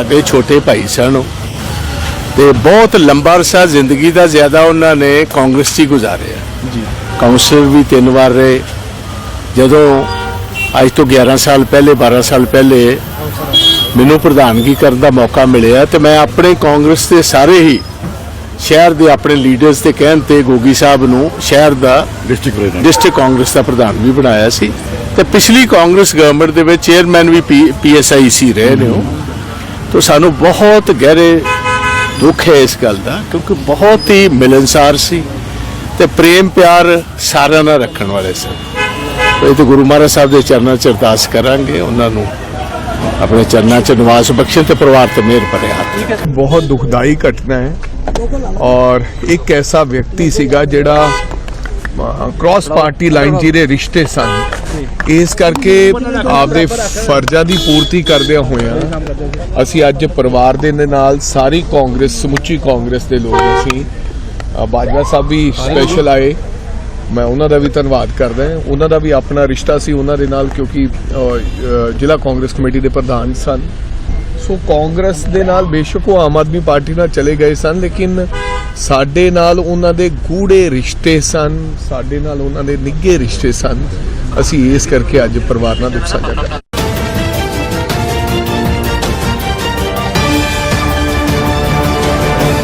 ਅੱਗੇ ਛੋਟੇ ਭਾਈ ਸਨ। ਤੇ ਬਹੁਤ ਲੰਬਾ ਅਰਸਾ ਜ਼ਿੰਦਗੀ ਦਾ ਜ਼ਿਆਦਾ ਉਹਨਾਂ ਨੇ ਕਾਂਗਰਸ 'ਚ ਹੀ ਗੁਜ਼ਾਰਿਆ। ਜੀ। ਕਾਉਂਸਲਰ ਵੀ ਤਿੰਨ ਵਾਰ ਰਹੇ। ਜਦੋਂ ਅੱਜ ਤੋਂ 11 ਸਾਲ ਪਹਿਲੇ 12 ਸਾਲ ਪਹਿਲੇ ਮੈਨੂੰ ਪ੍ਰਧਾਨਗੀ ਕਰਨ ਦਾ ਮੌਕਾ ਮਿਲਿਆ ਤੇ ਮੈਂ ਆਪਣੇ ਕਾਂਗਰਸ ਦੇ ਸਾਰੇ ਹੀ ਸ਼ਹਿਰ ਦੇ ਆਪਣੇ ਲੀਡਰਸ ਦੇ ਕਹਿਣ ਤੇ ਗੋਗੀ ਸਾਹਿਬ ਨੂੰ ਸ਼ਹਿਰ ਦਾ ਡਿਸਟ੍ਰਿਕਟ ਪ੍ਰੈਜ਼ੀਡੈਂਟ ਡਿਸਟ੍ਰਿਕਟ ਕਾਂਗਰਸ ਦਾ ਪ੍ਰਧਾਨ ਵੀ ਬਣਾਇਆ ਸੀ। ਤੇ ਪਿਛਲੀ ਕਾਂਗਰਸ ਗਵਰਨਮੈਂਟ ਦੇ ਵਿੱਚ ਚੇਅਰਮੈਨ ਵੀ ਪੀਐਸਆਈ ਸੀ ਰਹੇ ਨੇ ਉਹ। ਤਾਂ ਸਾਨੂੰ ਬਹੁਤ ਗਹਿਰੇ ਦੁੱਖ ਹੈ ਇਸ ਗੱਲ ਦਾ, ਕਿਉਂਕਿ ਬਹੁਤ ਹੀ ਮਿਲਨਸਾਰ ਸੀ ਤੇ ਪ੍ਰੇਮ ਪਿਆਰ ਸਾਰਿਆਂ ਨਾਲ ਰੱਖਣ ਵਾਲੇ ਸਨ। ਇਹ ਤੇ ਗੁਰੂ ਮਹਾਰਾਜ ਸਾਹਿਬ ਦੇ ਚਰਨਾਂ 'ਚ ਅਰਦਾਸ ਕਰਾਂਗੇ, ਉਹਨਾਂ ਨੂੰ ਆਪਣੇ ਚਰਨਾਂ 'ਚ ਨਿਵਾਸ ਬਖਸ਼ਣ ਤੇ ਪਰਿਵਾਰ ਤੇ ਮਿਹਰ ਭਰੇ ਹੱਥ ਬਹੁਤ ਦੁਖਦਾਈ ਘਟਨਾ ਹੈ ਔਰ ਇੱਕ ਐਸਾ ਵਿਅਕਤੀ ਸੀਗਾ ਜਿਹੜਾ ਕ੍ਰਾਸ ਪਾਰਟੀ ਲਾਈਨ ਜਿਹਦੇ ਰਿਸ਼ਤੇ ਸਨ। ਇਸ ਕਰਕੇ ਆਪਦੇ ਫਰਜ਼ਾਂ ਦੀ ਪੂਰਤੀ ਕਰਦਿਆਂ ਹੋਇਆਂ ਅਸੀਂ ਅੱਜ ਪਰਿਵਾਰ ਦੇ ਨਾਲ ਸਾਰੀ ਕਾਂਗਰਸ, ਸਮੁੱਚੀ ਕਾਂਗਰਸ ਦੇ ਲੋਕ ਅਸੀਂ ਬਾਜਵਾ ਸਾਹਿਬ ਵੀ ਸਪੈਸ਼ਲ ਆਏ। ਮੈਂ ਉਹਨਾਂ ਦਾ ਵੀ ਧੰਨਵਾਦ ਕਰਦਾ ਹਾਂ। ਉਹਨਾਂ ਦਾ ਵੀ ਆਪਣਾ ਰਿਸ਼ਤਾ ਸੀ ਉਹਨਾਂ ਦੇ ਨਾਲ ਕਿਉਂਕਿ ਜ਼ਿਲ੍ਹਾ ਕਾਂਗਰਸ ਕਮੇਟੀ ਦੇ ਪ੍ਰਧਾਨ ਸਨ। ਸੋ ਕਾਂਗਰਸ ਦੇ ਨਾਲ ਬੇਸ਼ੱਕ ਉਹ ਆਮ ਆਦਮੀ ਪਾਰਟੀ ਨਾਲ ਚਲੇ ਗਏ ਸਨ, ਲੇਕਿਨ ਸਾਡੇ ਨਾਲ ਉਹਨਾਂ ਦੇ ਗੂੜੇ ਰਿਸ਼ਤੇ ਸਨ, ਸਾਡੇ ਨਾਲ ਉਹਨਾਂ ਦੇ ਨਿੱਘੇ ਰਿਸ਼ਤੇ ਸਨ। ਅਸੀਂ ਇਸ ਕਰਕੇ ਅੱਜ ਪਰਿਵਾਰ ਨਾਲ ਦੁੱਖ ਸਾਂਝਾ ਕਰ